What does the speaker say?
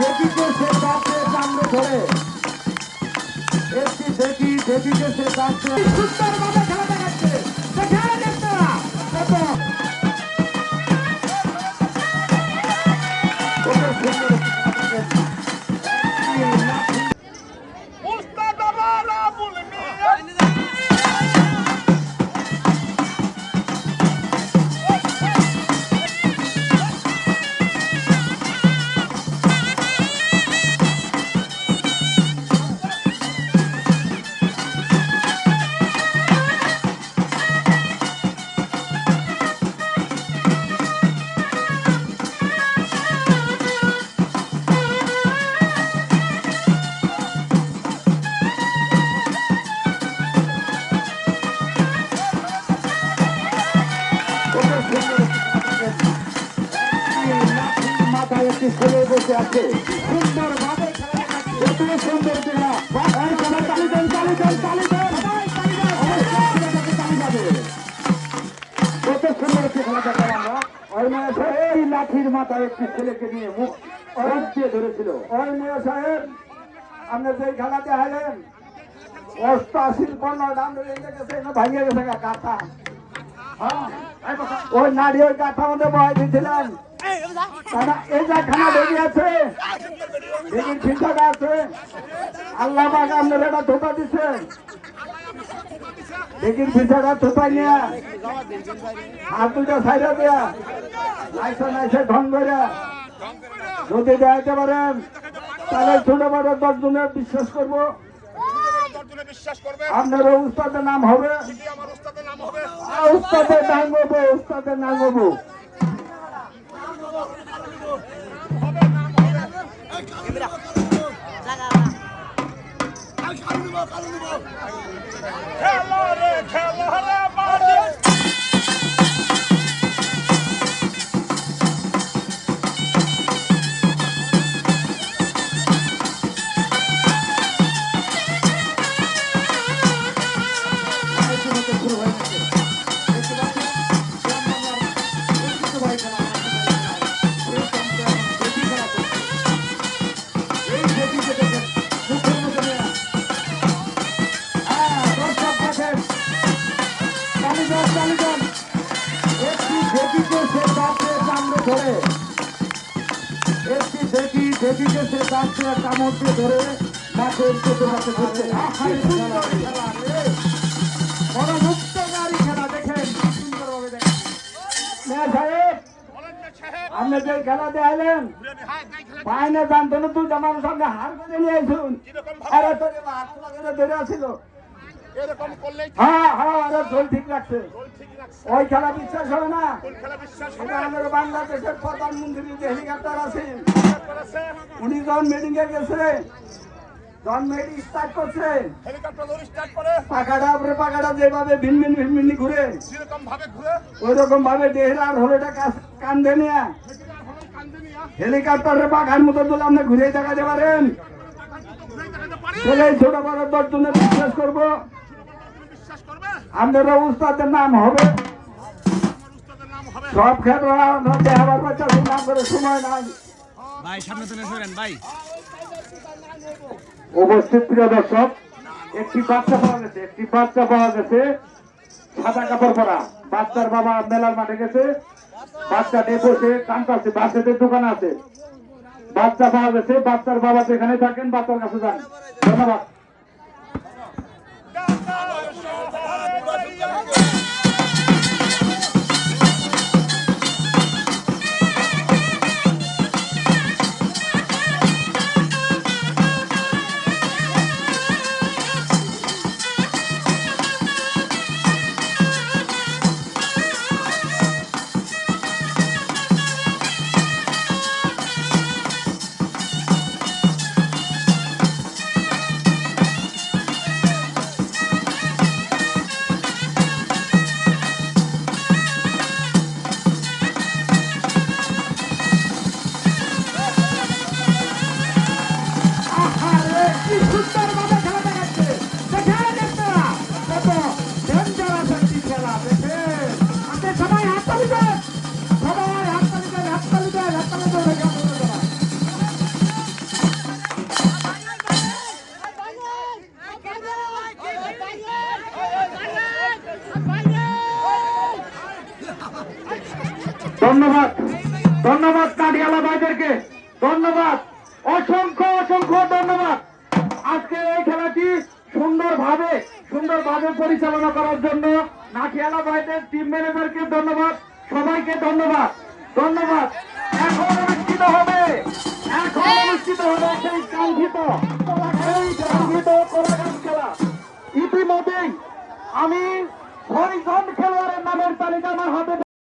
দেখিকে সে কাছে সামনে ধরে। একটি দেখি দেখিকে সে কাছে। সুন্দরভাবে বসে আছে। সুন্দর ভাবে খেলা দেখাচ্ছে কত সুন্দর খেলা। চালু দেন চালু দেন চালু দেন। কত সুন্দর একটি খেলা দেখালাম আমরা। ওই সাহেব লাঠির মাথায় একটি ছেলেকে নিয়ে মুখ মুখ দিয়ে ধরেছিল। ওই সাহেব আপনি যে খেলা দেখালেন অষ্টাশির পণ্য দাম গেছে গেছে ওই নারী ওই মধ্যে বয় দিয়েছিলেন। দাদা এই যে খানা বেরিয়ে আছে। দেখির ফিল্টার আছে। আল্লাহ পাক আপনার এটা ধোকা থোপাই নিয়ে হাত দুটো সাইডে দেয়া নাইসে নাইসে ঢং করে। যদি দেখাইতে পারেন তাহলে ছোট বড় দশ জনের বিশ্বাস করব। আপনার উস্তাদের নাম হবে? উস্তাদের নাম হবে। আর উস্তাদের নাম হব উস্তাদের নাম হবে। খেলো রে খেলো। দেখিকে সে যাচ্ছে কামড় দিয়ে ধরে মাঠের পেটে মাঠে ধরছে। আপনি যে খেলা দেখালেন পায়নে জানতো না তুই আমার সঙ্গে হার করে নিয়ে আসুন। ধরে আসিল। এরকম করলেই হ্যাঁ হ্যাঁ আরে চল ঠিক ঠিক ওই খেলা বিশ্বাস হবে না? এটা আমাদের বাংলাদেশের প্রধানমন্ত্রী যে হেলিকপ্টার আছেন উনি যখন মিটিং এ গেছে। যখন মিটিং স্টার্ট করছে। পাকাটা উপরে পাকাটা যেভাবে ঘুরে যেরকম ভাবে ঘুরে ওই রকম ভাবে দেহের আর হলোটা কান্দে নিয়ে। হেলিকপ্টারের পাখার মতো তুলে আপনি ঘুরে দেখাতে পারেন। ছোট বড় দশ জনের বিশ্বাস করব বিশ্বাস করবে। আপনার উস্তাদের নাম হবে। সব ক্ষেত্রে দেখাবার বাচ্চা নাম করে সময় নাই। ভাই সামনে চলে সরেন ভাই। উপস্থিত প্রিয় দর্শক একটি বাচ্চা পাওয়া গেছে একটি বাচ্চা পাওয়া গেছে। সাদা কাপড় পরা বাচ্চার বাবা মেলার মাঠে গেছে। বাচ্চা নিয়ে বসে কান্তাছে বাচ্চাদের দোকান আছে। বাচ্চা পাওয়া গেছে বাচ্চার বাবা যেখানে থাকেন বাচ্চার কাছে যান। ধন্যবাদ। ধন্যবাদ। ধন্যবাদ কাটিয়ালা ভাইদেরকে ধন্যবাদ। অসংখ্য অসংখ্য ধন্যবাদ। আজকের এই খেলাটি সুন্দরভাবে সুন্দরভাবে পরিচালনা করার জন্য নাটিয়ালা ভাইদের টিম ম্যানেজারকে ধন্যবাদ, সবাইকে ধন্যবাদ ধন্যবাদ। এখন অনুষ্ঠিত হবে, এখন অনুষ্ঠিত হবে সেই কাঙ্ক্ষিত সেই কাঙ্ক্ষিত খেলা। ইতিমধ্যেই আমি ছয়জন খেলোয়াড়ের নামের তালিকা আমার হাতে